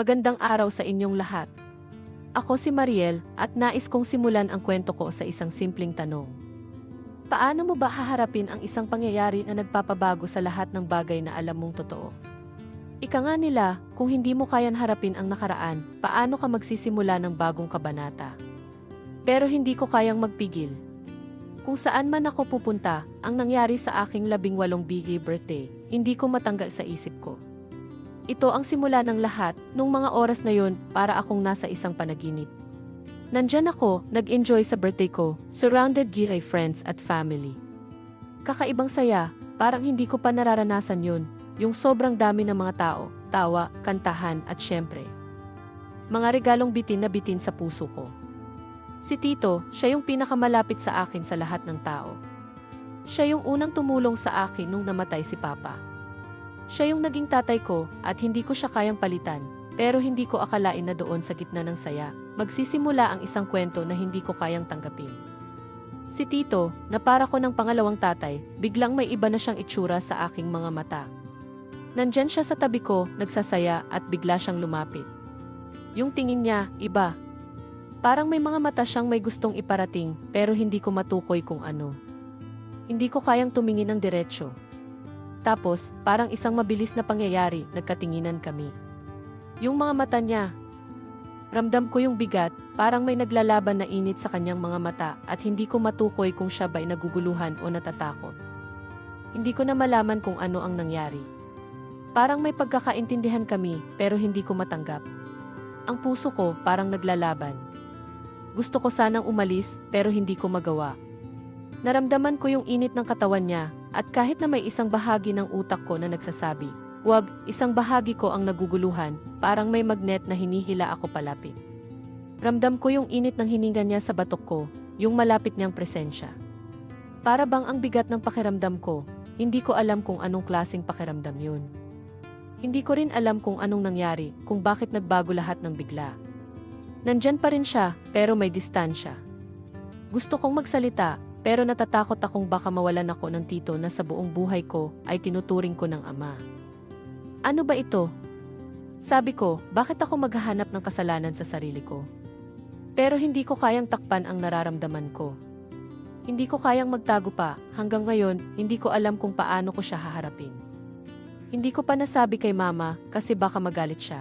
Magandang araw sa inyong lahat. Ako si Mariel at nais kong simulan ang kwento ko sa isang simpleng tanong. Paano mo ba haharapin ang isang pangyayari na nagpapabago sa lahat ng bagay na alam mong totoo? Ika nga nila, kung hindi mo kayan harapin ang nakaraan, paano ka magsisimula ng bagong kabanata? Pero hindi ko kayang magpigil. Kung saan man ako pupunta, ang nangyari sa aking labing walong bigay birthday, hindi ko matanggal sa isip ko. Ito ang simula ng lahat, nung mga oras na yon para akong nasa isang panaginip. Nandyan ako, nag-enjoy sa birthday ko, surrounded by friends at family. Kakaibang saya, parang hindi ko pa nararanasan yun, yung sobrang dami ng mga tao, tawa, kantahan at syempre. Mga regalong bitin na bitin sa puso ko. Si Tito, siya yung pinakamalapit sa akin sa lahat ng tao. Siya yung unang tumulong sa akin nung namatay si Papa. Siya yung naging tatay ko at hindi ko siya kayang palitan, pero hindi ko akalain na doon sa gitna ng saya, magsisimula ang isang kwento na hindi ko kayang tanggapin. Si Tito, na para ko ng pangalawang tatay, biglang may iba na siyang itsura sa aking mga mata. Nandyan siya sa tabi ko, nagsasaya at bigla siyang lumapit. Yung tingin niya, iba. Parang may mga mata siyang may gustong iparating, pero hindi ko matukoy kung ano. Hindi ko kayang tumingin ng diretsyo, tapos, parang isang mabilis na pangyayari, nagkatinginan kami. Yung mga mata niya, ramdam ko yung bigat, parang may naglalaban na init sa kanyang mga mata at hindi ko matukoy kung siya ba'y naguguluhan o natatakot. Hindi ko na malaman kung ano ang nangyari. Parang may pagkakaintindihan kami pero hindi ko matanggap. Ang puso ko parang naglalaban. Gusto ko sanang umalis pero hindi ko magawa. Naramdaman ko yung init ng katawan niya at kahit na may isang bahagi ng utak ko na nagsasabi, wag, isang bahagi ko ang naguguluhan, parang may magnet na hinihila ako palapit. Ramdam ko yung init ng hininga niya sa batok ko, yung malapit niyang presensya. Para bang ang bigat ng pakiramdam ko, hindi ko alam kung anong klaseng pakiramdam yun. Hindi ko rin alam kung anong nangyari, kung bakit nagbago lahat ng bigla. Nandyan pa rin siya, pero may distansya. Gusto kong magsalita, pero natatakot akong baka mawalan ako ng tito na sa buong buhay ko ay tinuturing ko ng ama. Ano ba ito? Sabi ko, bakit ako maghahanap ng kasalanan sa sarili ko? Pero hindi ko kayang takpan ang nararamdaman ko. Hindi ko kayang magtago pa, hanggang ngayon, hindi ko alam kung paano ko siya haharapin. Hindi ko pa nasabi kay mama kasi baka magalit siya.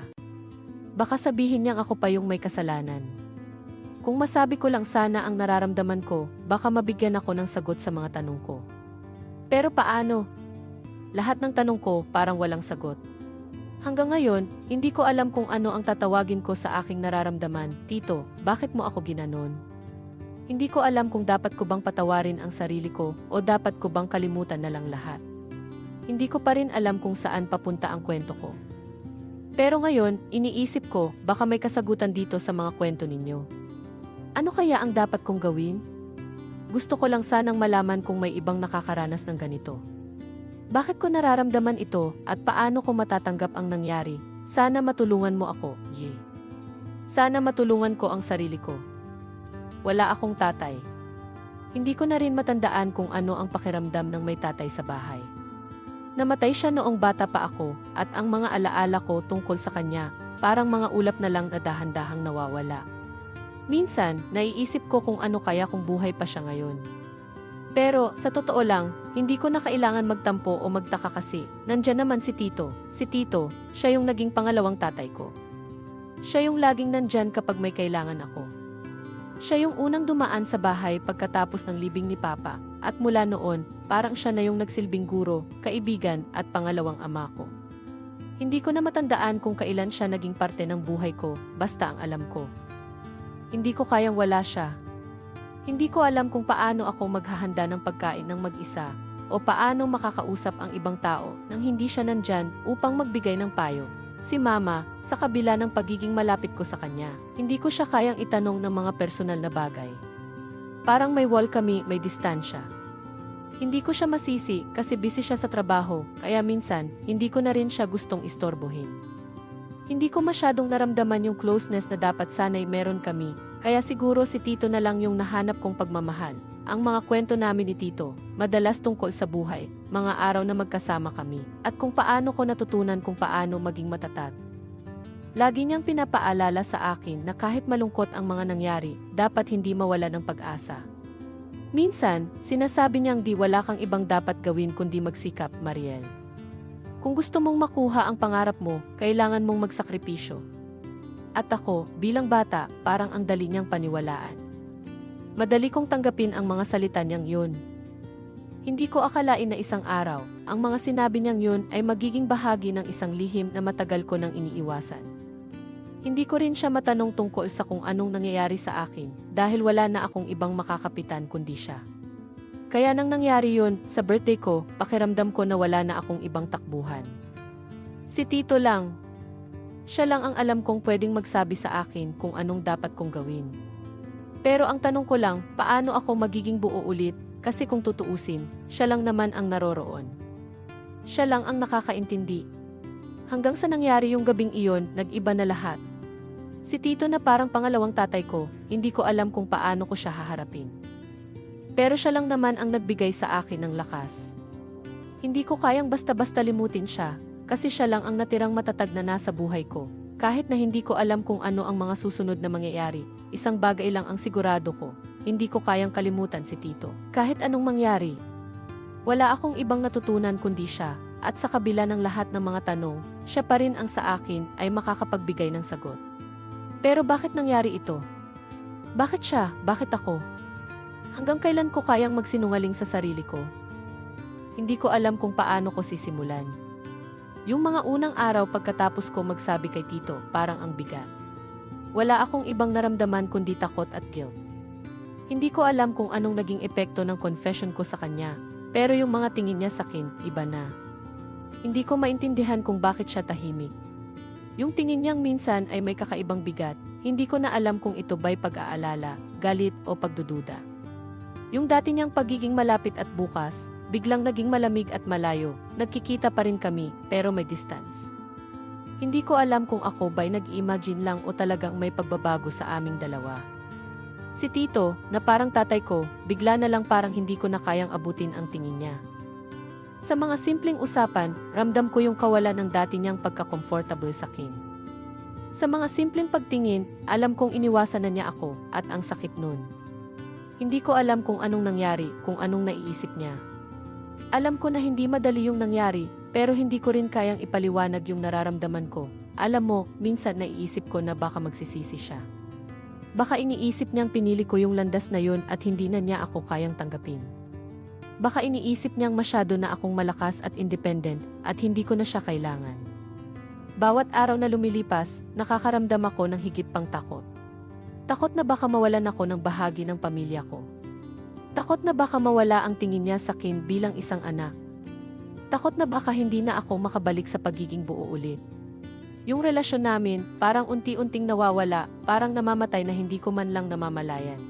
Baka sabihin niyang ako pa yung may kasalanan. Kung masabi ko lang sana ang nararamdaman ko, baka mabigyan ako ng sagot sa mga tanong ko. Pero paano? Lahat ng tanong ko parang walang sagot. Hanggang ngayon, hindi ko alam kung ano ang tatawagin ko sa aking nararamdaman. Tito, bakit mo ako ginanon? Hindi ko alam kung dapat ko bang patawarin ang sarili ko o dapat ko bang kalimutan na lang lahat. Hindi ko pa rin alam kung saan papunta ang kwento ko. Pero ngayon, iniisip ko, baka may kasagutan dito sa mga kwento ninyo. Ano kaya ang dapat kong gawin? Gusto ko lang sanang malaman kung may ibang nakakaranas ng ganito. Bakit ko nararamdaman ito at paano ko matatanggap ang nangyari? Sana matulungan mo ako, Ye. Sana matulungan ko ang sarili ko. Wala akong tatay. Hindi ko na rin matandaan kung ano ang pakiramdam ng may tatay sa bahay. Namatay siya noong bata pa ako at ang mga alaala ko tungkol sa kanya parang mga ulap na lang na dahan-dahang nawawala. Minsan, naiisip ko kung ano kaya kung buhay pa siya ngayon. Pero, sa totoo lang, hindi ko na kailangan magtampo o magtaka kasi, nandyan naman si Tito. Si Tito, siya yung naging pangalawang tatay ko. Siya yung laging nandyan kapag may kailangan ako. Siya yung unang dumaan sa bahay pagkatapos ng libing ni Papa, at mula noon, parang siya na yung nagsilbing guro, kaibigan, at pangalawang ama ko. Hindi ko na matandaan kung kailan siya naging parte ng buhay ko, basta ang alam ko, hindi ko kayang wala siya. Hindi ko alam kung paano ako maghahanda ng pagkain ng mag-isa o paano makakausap ang ibang tao nang hindi siya nandyan upang magbigay ng payo. Si Mama, sa kabila ng pagiging malapit ko sa kanya, hindi ko siya kayang itanong ng mga personal na bagay. Parang may wall kami, may distansya. Hindi ko siya masisi kasi busy siya sa trabaho, kaya minsan, hindi ko na rin siya gustong istorbohin. Hindi ko masyadong naramdaman yung closeness na dapat sanay meron kami, kaya siguro si Tito na lang yung nahanap kong pagmamahal. Ang mga kwento namin ni Tito, madalas tungkol sa buhay, mga araw na magkasama kami, at kung paano ko natutunan kung paano maging matatag. Lagi niyang pinapaalala sa akin na kahit malungkot ang mga nangyari, dapat hindi mawala ng pag-asa. Minsan, sinasabi niyang di wala kang ibang dapat gawin kundi magsikap, Mariel. Kung gusto mong makuha ang pangarap mo, kailangan mong magsakripisyo. At ako, bilang bata, parang ang dali niyang paniwalaan. Madali kong tanggapin ang mga salita niyang yun. Hindi ko akalain na isang araw, ang mga sinabi niyang yun ay magiging bahagi ng isang lihim na matagal ko nang iniiwasan. Hindi ko rin siya matanong tungkol sa kung anong nangyayari sa akin dahil wala na akong ibang makakapitan kundi siya. Kaya nang nangyari yun, sa birthday ko, pakiramdam ko na wala na akong ibang takbuhan. Si Tito lang. Siya lang ang alam kong pwedeng magsabi sa akin kung anong dapat kong gawin. Pero ang tanong ko lang, paano ako magiging buo ulit kasi kung tutuusin, siya lang naman ang naroroon. Siya lang ang nakakaintindi. Hanggang sa nangyari yung gabing iyon, nag-iba na lahat. Si Tito na parang pangalawang tatay ko, hindi ko alam kung paano ko siya haharapin. Pero siya lang naman ang nagbigay sa akin ng lakas. Hindi ko kayang basta-basta limutin siya, kasi siya lang ang natirang matatag na nasa buhay ko. Kahit na hindi ko alam kung ano ang mga susunod na mangyayari, isang bagay lang ang sigurado ko, hindi ko kayang kalimutan si Tito. Kahit anong mangyari, wala akong ibang natutunan kundi siya, at sa kabila ng lahat ng mga tanong, siya pa rin ang sa akin ay makakapagbigay ng sagot. Pero bakit nangyari ito? Bakit siya? Bakit ako? Hanggang kailan ko kayang magsinungaling sa sarili ko? Hindi ko alam kung paano ko sisimulan. Yung mga unang araw pagkatapos ko magsabi kay Tito, parang ang bigat. Wala akong ibang naramdaman kundi takot at guilt. Hindi ko alam kung anong naging epekto ng confession ko sa kanya, pero yung mga tingin niya sa akin, iba na. Hindi ko maintindihan kung bakit siya tahimik. Yung tingin niyang minsan ay may kakaibang bigat, hindi ko na alam kung ito ba'y pag-aalala, galit o pagdududa. Yung dati niyang pagiging malapit at bukas, biglang naging malamig at malayo, nagkikita pa rin kami pero may distance. Hindi ko alam kung ako ba'y nag-imagine lang o talagang may pagbabago sa aming dalawa. Si Tito, na parang tatay ko, bigla na lang parang hindi ko na kayang abutin ang tingin niya. Sa mga simpleng usapan, ramdam ko yung kawalan ng dati niyang pagka-comfortable sa akin. Sa mga simpleng pagtingin, alam kong iniwasan na niya ako at ang sakit nun. Hindi ko alam kung anong nangyari, kung anong naiisip niya. Alam ko na hindi madali yung nangyari, pero hindi ko rin kayang ipaliwanag yung nararamdaman ko. Alam mo, minsan naiisip ko na baka magsisisi siya. Baka iniisip niyang pinili ko yung landas na yun at hindi na niya ako kayang tanggapin. Baka iniisip niyang masyado na akong malakas at independent at hindi ko na siya kailangan. Bawat araw na lumilipas, nakakaramdam ako ng higit pang takot. Takot na baka mawalan ako ng bahagi ng pamilya ko. Takot na baka mawala ang tingin niya sa akin bilang isang anak. Takot na baka hindi na ako makabalik sa pagiging buo ulit. Yung relasyon namin, parang unti-unting nawawala, parang namamatay na hindi ko man lang namamalayan.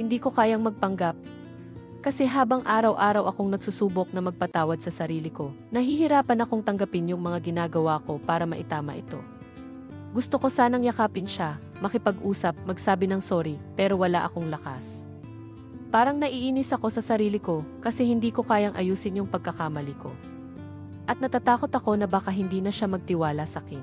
Hindi ko kayang magpanggap. Kasi habang araw-araw akong nagsusubok na magpatawad sa sarili ko, nahihirapan akong tanggapin yung mga ginagawa ko para maitama ito. Gusto ko sanang yakapin siya, makipag-usap, magsabi ng sorry, pero wala akong lakas. Parang naiinis ako sa sarili ko kasi hindi ko kayang ayusin yung pagkakamali ko. At natatakot ako na baka hindi na siya magtiwala sa akin.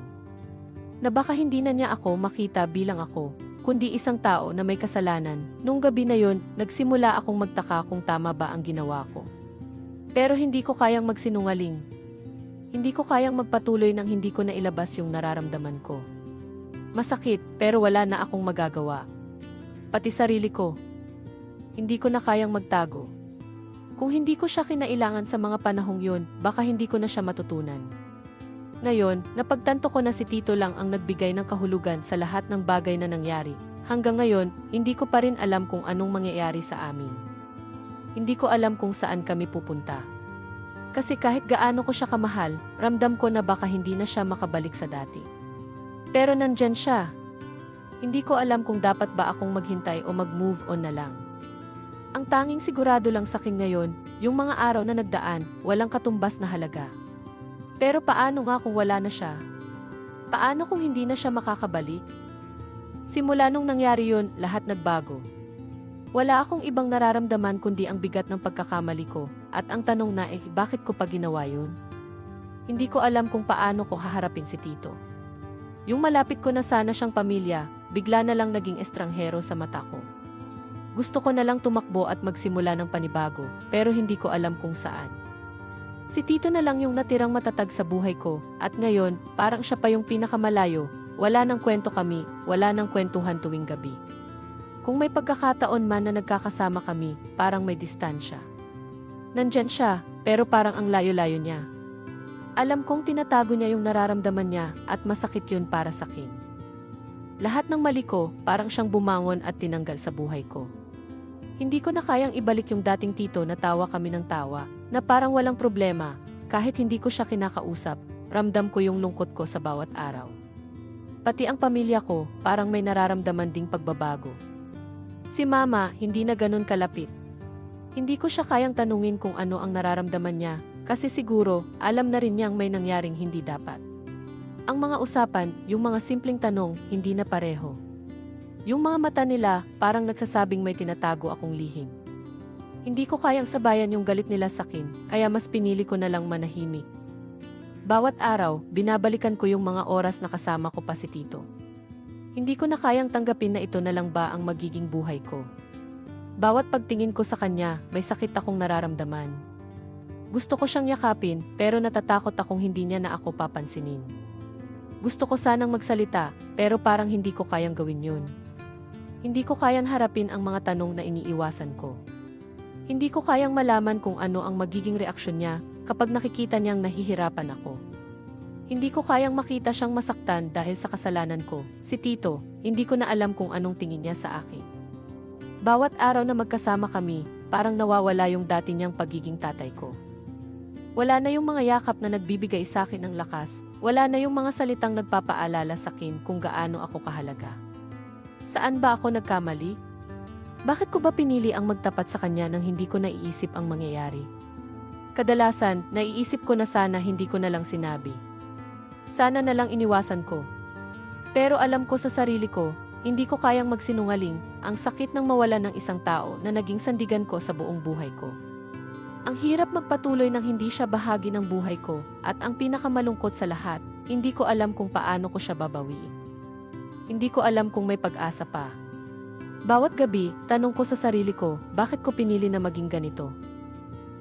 Na baka hindi na niya ako makita bilang ako, kundi isang tao na may kasalanan. Nung gabi na yon, nagsimula akong magtaka kung tama ba ang ginawa ko. Pero hindi ko kayang magsinungaling. Hindi ko kayang magpatuloy nang hindi ko na ilabas yung nararamdaman ko. Masakit, pero wala na akong magagawa. Pati sarili ko. Hindi ko na kayang magtago. Kung hindi ko siya kinailangan sa mga panahong yun, baka hindi ko na siya matutunan. Ngayon, napagtanto ko na si Tito lang ang nagbigay ng kahulugan sa lahat ng bagay na nangyari. Hanggang ngayon, hindi ko pa rin alam kung anong mangyayari sa amin. Hindi ko alam kung saan kami pupunta. Kasi kahit gaano ko siya kamahal, ramdam ko na baka hindi na siya makabalik sa dati. Pero nandyan siya. Hindi ko alam kung dapat ba akong maghintay o mag-move on na lang. Ang tanging sigurado lang sa akin ngayon, yung mga araw na nagdaan, walang katumbas na halaga. Pero paano nga kung wala na siya? Paano kung hindi na siya makakabalik? Simula nung nangyari yun, lahat nagbago. Wala akong ibang nararamdaman kundi ang bigat ng pagkakamali ko, at ang tanong na eh, bakit ko pa ginawa yun? Hindi ko alam kung paano ko haharapin si Tito. Yung malapit ko na sana siyang pamilya, bigla na lang naging estranghero sa mata ko. Gusto ko na lang tumakbo at magsimula ng panibago, pero hindi ko alam kung saan. Si Tito na lang yung natirang matatag sa buhay ko, at ngayon, parang siya pa yung pinakamalayo, wala nang kwento kami, wala nang kwentuhan tuwing gabi. Kung may pagkakataon man na nagkakasama kami, parang may distansya. Nandyan siya, pero parang ang layo-layo niya. Alam kong tinatago niya yung nararamdaman niya at masakit yun para sa akin. Lahat ng mali ko, parang siyang bumangon at tinanggal sa buhay ko. Hindi ko na kayang ibalik yung dating tito na tawa kami ng tawa, na parang walang problema, kahit hindi ko siya kinakausap, ramdam ko yung lungkot ko sa bawat araw. Pati ang pamilya ko, parang may nararamdaman ding pagbabago. Si mama, hindi na ganun kalapit. Hindi ko siya kayang tanungin kung ano ang nararamdaman niya, kasi siguro, alam na rin niyang may nangyaring hindi dapat. Ang mga usapan, yung mga simpleng tanong, hindi na pareho. Yung mga mata nila, parang nagsasabing may tinatago akong lihim. Hindi ko kayang sabayan yung galit nila sa akin, kaya mas pinili ko na lang manahimik. Bawat araw, binabalikan ko yung mga oras na kasama ko pa si Tito. Hindi ko na kayang tanggapin na ito na lang ba ang magiging buhay ko. Bawat pagtingin ko sa kanya, may sakit akong nararamdaman. Gusto ko siyang yakapin, pero natatakot akong hindi niya na ako papansinin. Gusto ko sanang magsalita, pero parang hindi ko kayang gawin yun. Hindi ko kayang harapin ang mga tanong na iniiwasan ko. Hindi ko kayang malaman kung ano ang magiging reaksyon niya kapag nakikita niyang nahihirapan ako. Hindi ko kayang makita siyang masaktan dahil sa kasalanan ko. Si Tito, hindi ko na alam kung anong tingin niya sa akin. Bawat araw na magkasama kami, parang nawawala yung dati niyang pagiging tatay ko. Wala na yung mga yakap na nagbibigay sa akin ng lakas, wala na yung mga salitang nagpapaalala sa akin kung gaano ako kahalaga. Saan ba ako nagkamali? Bakit ko ba pinili ang magtapat sa kanya nang hindi ko naiisip ang mangyayari? Kadalasan, naiisip ko na sana hindi ko na lang sinabi. Sana na lang iniwasan ko. Pero alam ko sa sarili ko, hindi ko kayang magsinungaling, ang sakit ng mawala ng isang tao na naging sandigan ko sa buong buhay ko. Ang hirap magpatuloy nang hindi siya bahagi ng buhay ko, at ang pinakamalungkot sa lahat, hindi ko alam kung paano ko siya babawiin. Hindi ko alam kung may pag-asa pa. Bawat gabi, tanong ko sa sarili ko, bakit ko pinili na maging ganito?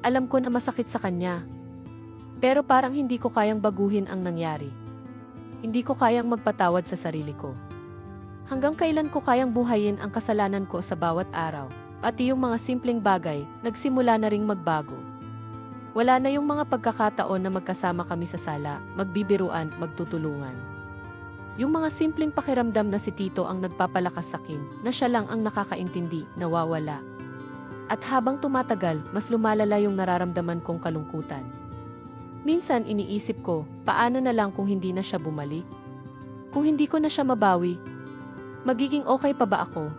Alam ko na masakit sa kanya. Pero parang hindi ko kayang baguhin ang nangyari. Hindi ko kayang magpatawad sa sarili ko. Hanggang kailan ko kayang buhayin ang kasalanan ko sa bawat araw, pati yung mga simpleng bagay, nagsimula na ring magbago. Wala na yung mga pagkakataon na magkasama kami sa sala, magbibiruan, magtutulungan. Yung mga simpleng pakiramdam na si Tito ang nagpapalakas sa akin, na siya lang ang nakakaintindi, nawawala. At habang tumatagal, mas lumalala yung nararamdaman kong kalungkutan. Minsan iniisip ko, paano na lang kung hindi na siya bumalik? Kung hindi ko na siya mabawi, magiging okay pa ba ako?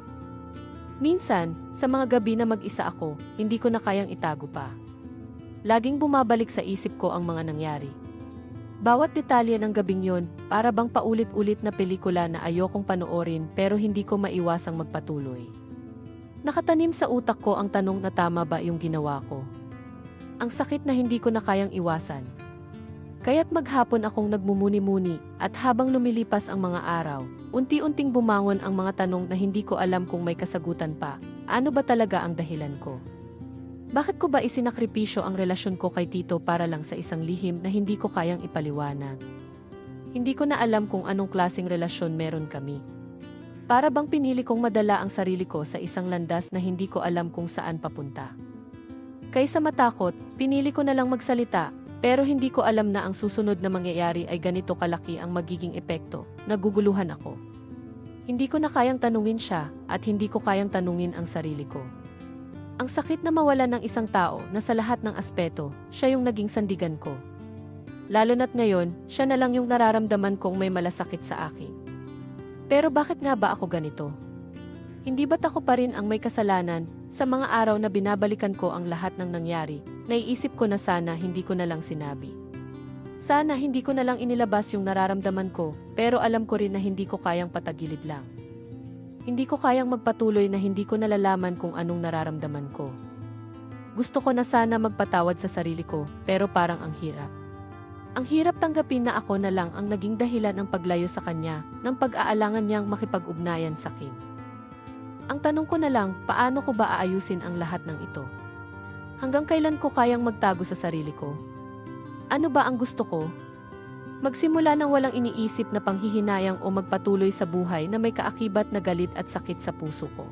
Minsan, sa mga gabi na mag-isa ako, hindi ko na kayang itago pa. Laging bumabalik sa isip ko ang mga nangyari. Bawat detalye ng gabing yon, para bang paulit-ulit na pelikula na ayokong panoorin pero hindi ko maiwasang magpatuloy. Nakatanim sa utak ko ang tanong na tama ba yung ginawa ko. Ang sakit na hindi ko na kayang iwasan. Kaya't maghapon akong nagmumuni-muni at habang lumilipas ang mga araw, unti-unting bumangon ang mga tanong na hindi ko alam kung may kasagutan pa. Ano ba talaga ang dahilan ko? Bakit ko ba isinakripisyo ang relasyon ko kay Tito para lang sa isang lihim na hindi ko kayang ipaliwanag? Hindi ko na alam kung anong klaseng relasyon meron kami. Para bang pinili kong madala ang sarili ko sa isang landas na hindi ko alam kung saan papunta. Kaysa matakot, pinili ko na lang magsalita, pero hindi ko alam na ang susunod na mangyayari ay ganito kalaki ang magiging epekto. Naguguluhan ako. Hindi ko na kayang tanungin siya at hindi ko kayang tanungin ang sarili ko. Ang sakit na mawala ng isang tao na sa lahat ng aspeto, siya yung naging sandigan ko. Lalo na't ngayon, siya na lang yung nararamdaman kong may malasakit sa akin. Pero bakit nga ba ako ganito? Hindi ba't ako pa rin ang may kasalanan sa mga araw na binabalikan ko ang lahat ng nangyari, naiisip ko na sana hindi ko na lang sinabi. Sana hindi ko na lang inilabas yung nararamdaman ko, pero alam ko rin na hindi ko kayang patagilid lang. Hindi ko kayang magpatuloy na hindi ko nalalaman kung anong nararamdaman ko. Gusto ko na sana magpatawad sa sarili ko, pero parang ang hirap. Ang hirap tanggapin na ako na lang ang naging dahilan ng paglayo sa kanya ng pag-aalangan niyang makipag-ugnayan sa akin. Ang tanong ko na lang, paano ko ba aayusin ang lahat ng ito? Hanggang kailan ko kayang magtago sa sarili ko? Ano ba ang gusto ko? Magsimula ng walang iniisip na panghihinayang o magpatuloy sa buhay na may kaakibat na galit at sakit sa puso ko.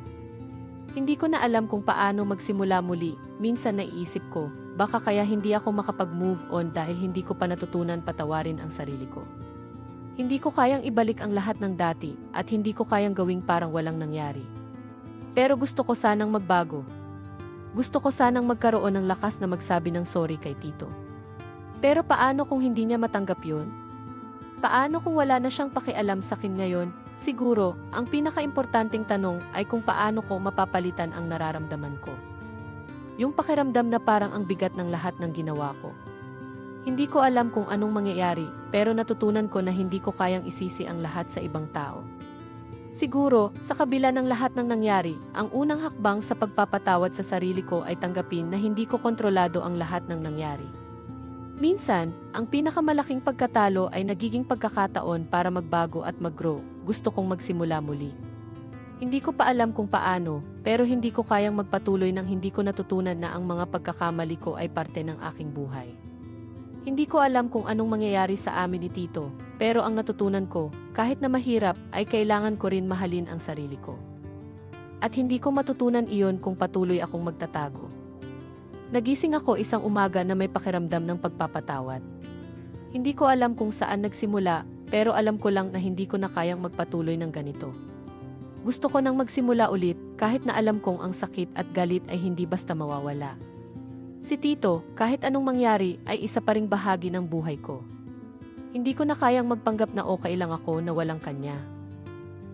Hindi ko na alam kung paano magsimula muli. Minsan naiisip ko, baka kaya hindi ako makapag-move on dahil hindi ko pa natutunan patawarin ang sarili ko. Hindi ko kayang ibalik ang lahat ng dati at hindi ko kayang gawing parang walang nangyari. Pero gusto ko sanang magbago. Gusto ko sanang magkaroon ng lakas na magsabi ng sorry kay Tito. Pero paano kung hindi niya matanggap yun? Paano kung wala na siyang pakialam sa akin ngayon Siguro, ang pinakaimportanteng tanong ay kung paano ko mapapalitan ang nararamdaman ko. Yung pakiramdam na parang ang bigat ng lahat ng ginawa ko. Hindi ko alam kung anong mangyayari, pero natutunan ko na hindi ko kayang isisi ang lahat sa ibang tao. Siguro, sa kabila ng lahat ng nangyari, ang unang hakbang sa pagpapatawad sa sarili ko ay tanggapin na hindi ko kontrolado ang lahat ng nangyari. Minsan, ang pinakamalaking pagkatalo ay nagiging pagkakataon para magbago at mag-grow gusto kong magsimula muli. Hindi ko pa alam kung paano, pero hindi ko kayang magpatuloy nang hindi ko natutunan na ang mga pagkakamali ko ay parte ng aking buhay. Hindi ko alam kung anong mangyayari sa amin ni Tito, pero ang natutunan ko, kahit na mahirap, ay kailangan ko rin mahalin ang sarili ko. At hindi ko matutunan iyon kung patuloy akong magtatago. Nagising ako isang umaga na may pakiramdam ng pagpapatawad. Hindi ko alam kung saan nagsimula pero alam ko lang na hindi ko na kayang magpatuloy ng ganito. Gusto ko nang magsimula ulit kahit na alam kong ang sakit at galit ay hindi basta mawawala. Si Tito, kahit anong mangyari, ay isa pa ring bahagi ng buhay ko. Hindi ko na kayang magpanggap na okay lang ako na walang kanya.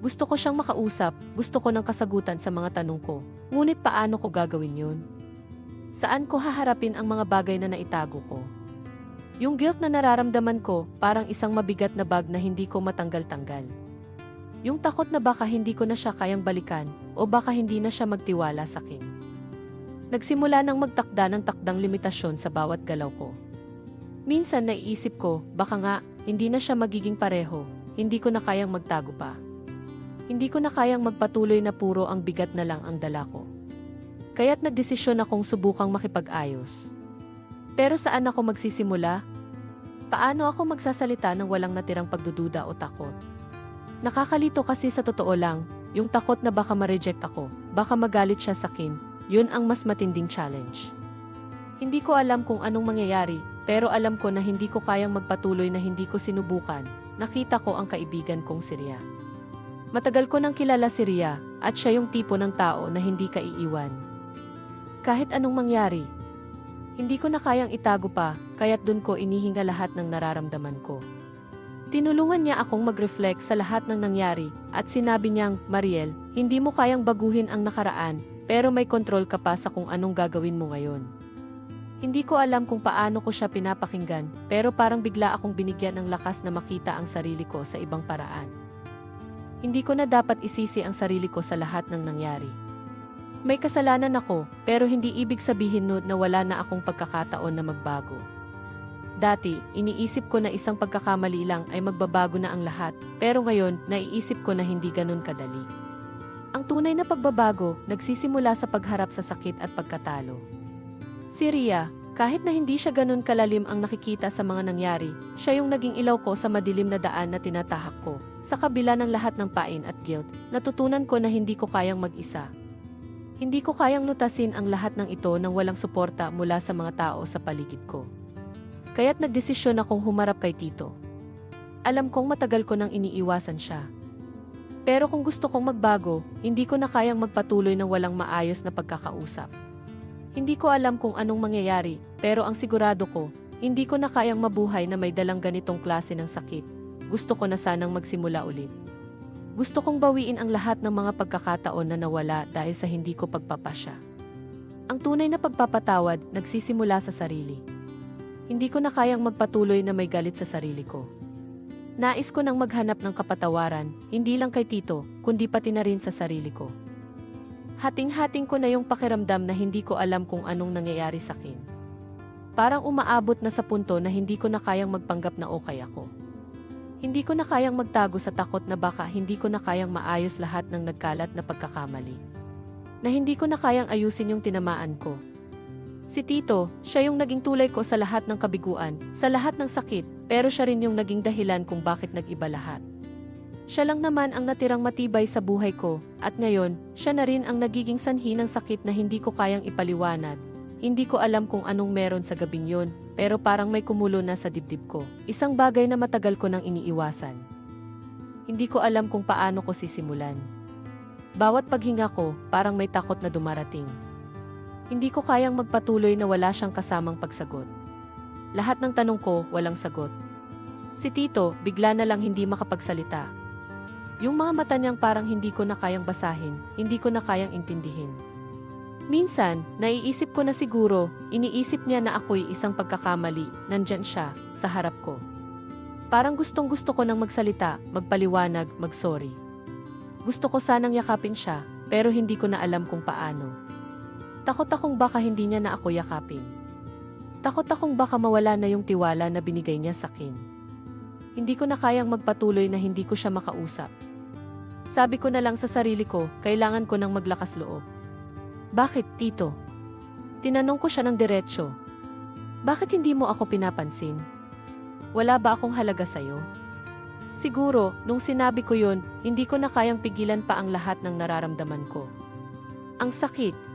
Gusto ko siyang makausap, gusto ko ng kasagutan sa mga tanong ko, ngunit paano ko gagawin yun? Saan ko haharapin ang mga bagay na naitago ko? Yung guilt na nararamdaman ko, parang isang mabigat na bag na hindi ko matanggal-tanggal. Yung takot na baka hindi ko na siya kayang balikan, o baka hindi na siya magtiwala sa akin. Nagsimula nang magtakda ng takdang limitasyon sa bawat galaw ko. Minsan naiisip ko, baka nga, hindi na siya magiging pareho, hindi ko na kayang magtago pa. Hindi ko na kayang magpatuloy na puro ang bigat na lang ang dala ko. Kaya't nagdesisyon akong subukang makipag-ayos. Pero saan ako magsisimula? Paano ako magsasalita ng walang natirang pagdududa o takot? Nakakalito kasi sa totoo lang, yung takot na baka ma-reject ako, baka magalit siya sa akin, yun ang mas matinding challenge. Hindi ko alam kung anong mangyayari, pero alam ko na hindi ko kayang magpatuloy na hindi ko sinubukan. Nakita ko ang kaibigan kong si Ria. Matagal ko nang kilala si Ria, at siya yung tipo ng tao na hindi ka iiwan. Kahit anong mangyari, hindi ko na kayang itago pa, kaya't dun ko inihinga lahat ng nararamdaman ko. Tinulungan niya akong mag-reflect sa lahat ng nangyari at sinabi niyang, Mariel, hindi mo kayang baguhin ang nakaraan, pero may kontrol ka pa sa kung anong gagawin mo ngayon. Hindi ko alam kung paano ko siya pinapakinggan, pero parang bigla akong binigyan ng lakas na makita ang sarili ko sa ibang paraan. Hindi ko na dapat isisi ang sarili ko sa lahat ng nangyari. May kasalanan ako, pero hindi ibig sabihin nun na wala na akong pagkakataon na magbago. Dati, iniisip ko na isang pagkakamali lang ay magbabago na ang lahat, pero ngayon, naiisip ko na hindi ganun kadali. Ang tunay na pagbabago, nagsisimula sa pagharap sa sakit at pagkatalo. Si Ria, kahit na hindi siya ganun kalalim ang nakikita sa mga nangyari, siya yung naging ilaw ko sa madilim na daan na tinatahak ko. Sa kabila ng lahat ng pain at guilt, natutunan ko na hindi ko kayang mag-isa, hindi ko kayang lutasin ang lahat ng ito nang walang suporta mula sa mga tao sa paligid ko. Kaya't nagdesisyon akong humarap kay Tito. Alam kong matagal ko nang iniiwasan siya. Pero kung gusto kong magbago, hindi ko na kayang magpatuloy ng walang maayos na pagkakausap. Hindi ko alam kung anong mangyayari, pero ang sigurado ko, hindi ko na kayang mabuhay na may dalang ganitong klase ng sakit. Gusto ko na sanang magsimula ulit. Gusto kong bawiin ang lahat ng mga pagkakataon na nawala dahil sa hindi ko pagpapasya. Ang tunay na pagpapatawad nagsisimula sa sarili. Hindi ko na kayang magpatuloy na may galit sa sarili ko. Nais ko nang maghanap ng kapatawaran, hindi lang kay Tito, kundi pati na rin sa sarili ko. Hating-hating ko na yung pakiramdam na hindi ko alam kung anong nangyayari sa akin. Parang umaabot na sa punto na hindi ko na kayang magpanggap na okay ako. Hindi ko na kayang magtago sa takot na baka hindi ko na kayang maayos lahat ng nagkalat na pagkakamali. Na hindi ko na kayang ayusin yung tinamaan ko. Si Tito, siya yung naging tulay ko sa lahat ng kabiguan, sa lahat ng sakit, pero siya rin yung naging dahilan kung bakit nag-iba lahat. Siya lang naman ang natirang matibay sa buhay ko, at ngayon, siya na rin ang nagiging sanhi ng sakit na hindi ko kayang ipaliwanag. Hindi ko alam kung anong meron sa gabing yon, pero parang may kumulo na sa dibdib ko. Isang bagay na matagal ko nang iniiwasan. Hindi ko alam kung paano ko sisimulan. Bawat paghinga ko, parang may takot na dumarating. Hindi ko kayang magpatuloy na wala siyang kasamang pagsagot. Lahat ng tanong ko, walang sagot. Si Tito, bigla na lang hindi makapagsalita. Yung mga mata niyang parang hindi ko na kayang basahin, hindi ko na kayang intindihin. Minsan, naiisip ko na siguro, iniisip niya na ako'y isang pagkakamali, nandyan siya, sa harap ko. Parang gustong gusto ko nang magsalita, magpaliwanag, magsorry. Gusto ko sanang yakapin siya, pero hindi ko na alam kung paano. Takot akong baka hindi niya na ako yakapin. Takot akong baka mawala na yung tiwala na binigay niya sa akin. Hindi ko na kayang magpatuloy na hindi ko siya makausap. Sabi ko na lang sa sarili ko, kailangan ko ng maglakas loob. Bakit, Tito? Tinanong ko siya ng diretsyo. Bakit hindi mo ako pinapansin? Wala ba akong halaga sa'yo? Siguro, nung sinabi ko yun, hindi ko na kayang pigilan pa ang lahat ng nararamdaman ko. Ang sakit.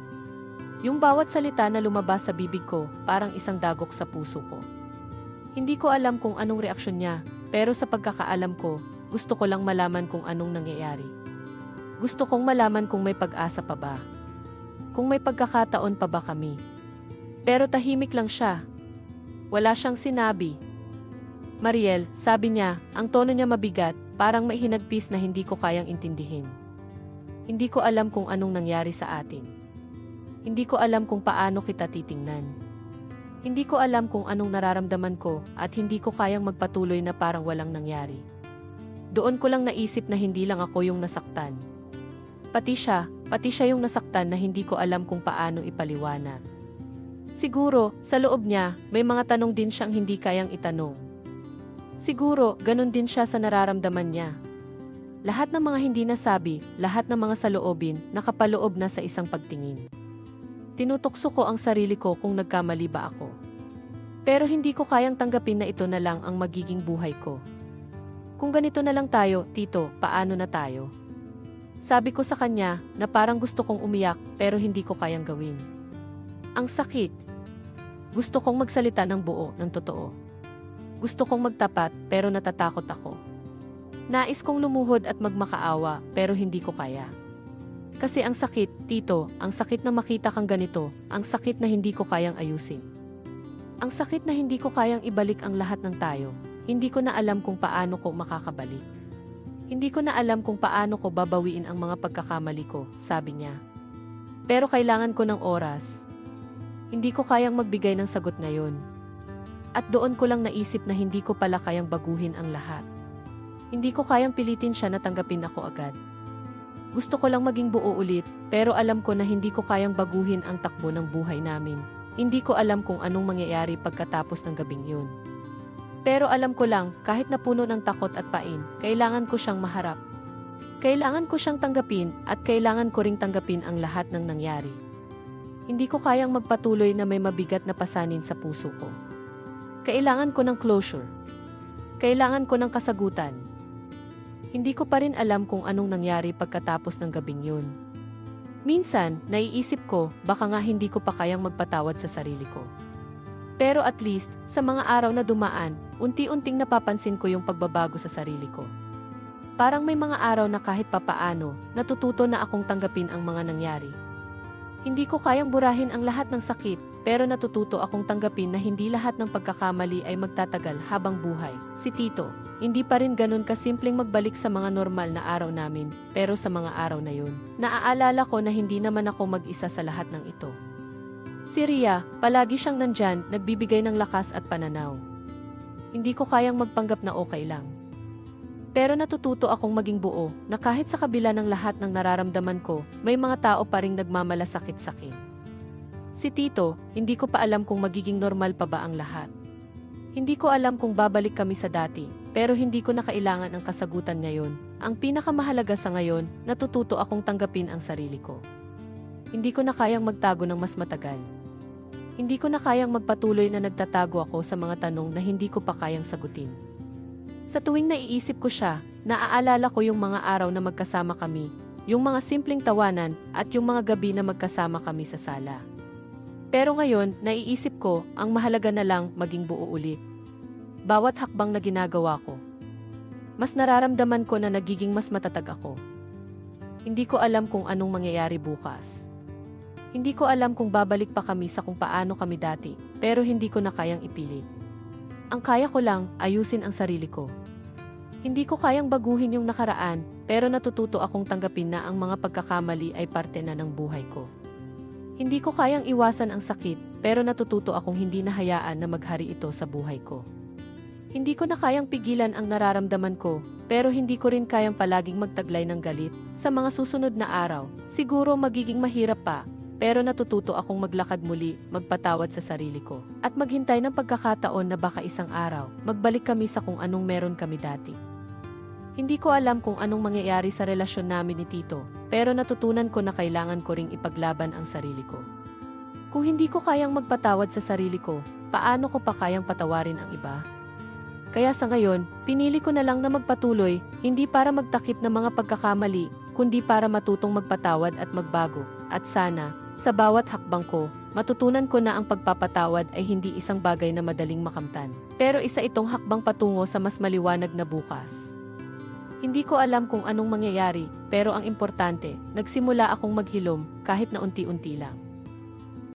Yung bawat salita na lumabas sa bibig ko, parang isang dagok sa puso ko. Hindi ko alam kung anong reaksyon niya, pero sa pagkakaalam ko, gusto ko lang malaman kung anong nangyayari. Gusto kong malaman kung may pag-asa pa ba. Kung may pagkakataon pa ba kami. Pero tahimik lang siya. Wala siyang sinabi. Mariel, sabi niya, ang tono niya mabigat, parang may hinagpis na hindi ko kayang intindihin. Hindi ko alam kung anong nangyari sa atin. Hindi ko alam kung paano kita titingnan. Hindi ko alam kung anong nararamdaman ko at hindi ko kayang magpatuloy na parang walang nangyari. Doon ko lang naisip na hindi lang ako yung nasaktan. Pati siya, pati siya yung nasaktan na hindi ko alam kung paano ipaliwanag. Siguro, sa loob niya, may mga tanong din siyang hindi kayang itanong. Siguro, ganun din siya sa nararamdaman niya. Lahat ng mga hindi nasabi, lahat ng mga saloobin, nakapaloob na sa isang pagtingin. Tinutokso ko ang sarili ko kung nagkamali ba ako. Pero hindi ko kayang tanggapin na ito na lang ang magiging buhay ko. Kung ganito na lang tayo, tito, paano na tayo? Sabi ko sa kanya na parang gusto kong umiyak pero hindi ko kayang gawin. Ang sakit. Gusto kong magsalita ng buo, ng totoo. Gusto kong magtapat pero natatakot ako. Nais kong lumuhod at magmakaawa pero hindi ko kaya. Kasi ang sakit, tito, ang sakit na makita kang ganito, ang sakit na hindi ko kayang ayusin. Ang sakit na hindi ko kayang ibalik ang lahat ng tayo, hindi ko na alam kung paano ko makakabalik. Hindi ko na alam kung paano ko babawiin ang mga pagkakamali ko, sabi niya. Pero kailangan ko ng oras. Hindi ko kayang magbigay ng sagot ngayon. At doon ko lang naisip na hindi ko pala kayang baguhin ang lahat. Hindi ko kayang pilitin siya na tanggapin ako agad. Gusto ko lang maging buo ulit, pero alam ko na hindi ko kayang baguhin ang takbo ng buhay namin. Hindi ko alam kung anong mangyayari pagkatapos ng gabing yun. Pero alam ko lang, kahit na puno ng takot at pain, kailangan ko siyang maharap. Kailangan ko siyang tanggapin at kailangan ko ring tanggapin ang lahat ng nangyari. Hindi ko kayang magpatuloy na may mabigat na pasanin sa puso ko. Kailangan ko ng closure. Kailangan ko ng kasagutan. Hindi ko pa rin alam kung anong nangyari pagkatapos ng gabing yun. Minsan, naiisip ko, baka nga hindi ko pa kayang magpatawad sa sarili ko. Pero at least, sa mga araw na dumaan, unti-unting napapansin ko yung pagbabago sa sarili ko. Parang may mga araw na kahit papaano, natututo na akong tanggapin ang mga nangyari. Hindi ko kayang burahin ang lahat ng sakit, pero natututo akong tanggapin na hindi lahat ng pagkakamali ay magtatagal habang buhay. Si Tito, hindi pa rin ganun kasimpleng magbalik sa mga normal na araw namin, pero sa mga araw na yun, naaalala ko na hindi naman ako mag-isa sa lahat ng ito. Si Ria, palagi siyang nandyan, nagbibigay ng lakas at pananaw. Hindi ko kayang magpanggap na okay lang. Pero natututo akong maging buo na kahit sa kabila ng lahat ng nararamdaman ko, may mga tao pa ring nagmamalasakit sa akin. Si Tito, hindi ko pa alam kung magiging normal pa ba ang lahat. Hindi ko alam kung babalik kami sa dati, pero hindi ko na kailangan ang kasagutan ngayon. Ang pinakamahalaga sa ngayon, natututo akong tanggapin ang sarili ko. Hindi ko na kayang magtago ng mas matagal. Hindi ko na kayang magpatuloy na nagtatago ako sa mga tanong na hindi ko pa kayang sagutin. Sa tuwing naiisip ko siya, naaalala ko yung mga araw na magkasama kami, yung mga simpleng tawanan at yung mga gabi na magkasama kami sa sala. Pero ngayon, naiisip ko, ang mahalaga na lang maging buo ulit. Bawat hakbang na ginagawa ko. Mas nararamdaman ko na nagiging mas matatag ako. Hindi ko alam kung anong mangyayari bukas. Hindi ko alam kung babalik pa kami sa kung paano kami dati, pero hindi ko na kayang ipilit. Ang kaya ko lang, ayusin ang sarili ko. Hindi ko kayang baguhin yung nakaraan, pero natututo akong tanggapin na ang mga pagkakamali ay parte na ng buhay ko. Hindi ko kayang iwasan ang sakit, pero natututo akong hindi nahayaan na maghari ito sa buhay ko. Hindi ko na kayang pigilan ang nararamdaman ko, pero hindi ko rin kayang palaging magtaglay ng galit. Sa mga susunod na araw, siguro magiging mahirap pa, pero natututo akong maglakad muli, magpatawad sa sarili ko, at maghintay ng pagkakataon na baka isang araw, magbalik kami sa kung anong meron kami dati. Hindi ko alam kung anong mangyayari sa relasyon namin ni Tito, pero natutunan ko na kailangan ko ring ipaglaban ang sarili ko. Kung hindi ko kayang magpatawad sa sarili ko, paano ko pa kayang patawarin ang iba? Kaya sa ngayon, pinili ko na lang na magpatuloy, hindi para magtakip ng mga pagkakamali, kundi para matutong magpatawad at magbago. At sana, sa bawat hakbang ko, matutunan ko na ang pagpapatawad ay hindi isang bagay na madaling makamtan. Pero isa itong hakbang patungo sa mas maliwanag na bukas. Hindi ko alam kung anong mangyayari, pero ang importante, nagsimula akong maghilom kahit na unti-unti lang.